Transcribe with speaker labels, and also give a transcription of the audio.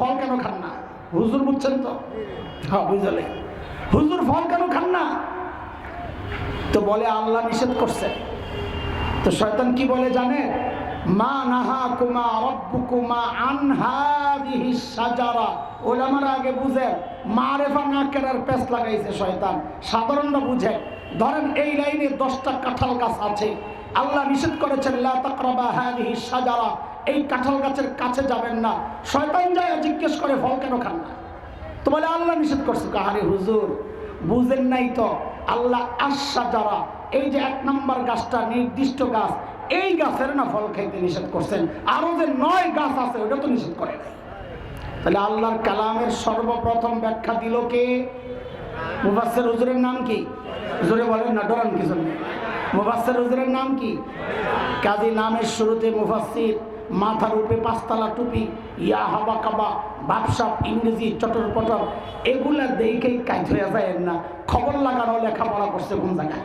Speaker 1: ফল কেন খান না? হুজুর বুঝছেন তো? হ্যাঁ বুঝলে। হুজুর ফল কেন খান না? তো বলে, আল্লাহ নিষেধ করছে। তো শয়তান কি বলে জানে? মা নাহা কুমা রব্বুকুমা আনহাদিহি সাজারা ওলামারা আগে বুঝে, মারেফা না কেনার পেস লাগাইছে শয়তান। সাধারণরা বুঝে। ধরেন এই লাইনে দশটা কাঁঠাল গাছ আছে। আল্লাহ নিষেধ করেছেন, লা তাকরাবা হাদিহি সাজারা এই কাঁঠাল গাছের কাছে যাবেন না। শয়তান যায় জিজ্ঞেস করে, ফল কেন খান না? তো বলে, আল্লাহ নিষেধ করছে। কাহারে হুজুর, বুঝেন নাই তো, আল্লাহ আশা যারা, এই যে এক নম্বর গাছটা, নির্দিষ্ট গাছ, এই গাছের না ফল খাইতে নিষেধ করছেন। আরও যে নয় গাছ আছে ওটা তো নিষেধ করে নাই। তাহলে আল্লাহর কালামের সর্বপ্রথম ব্যাখ্যা দিল কে? মুফাসের হুজুরের নাম কি? হুজুরে বলেন না, ডরান কিছু নেই। মুফাসের হুজুরের নাম কি? কাজী নামের শুরুতে মুফাসির মাথার উপরে পাঁচতলা টুপি, ইয়া হাবা কাবা, বাপসাপ, ইংরেজি, চটর পটর, এগুলা দেখেই কাজ হয়ে যায় না। খবর লাগানো, লেখাপড়া করছে কোন জায়গায়?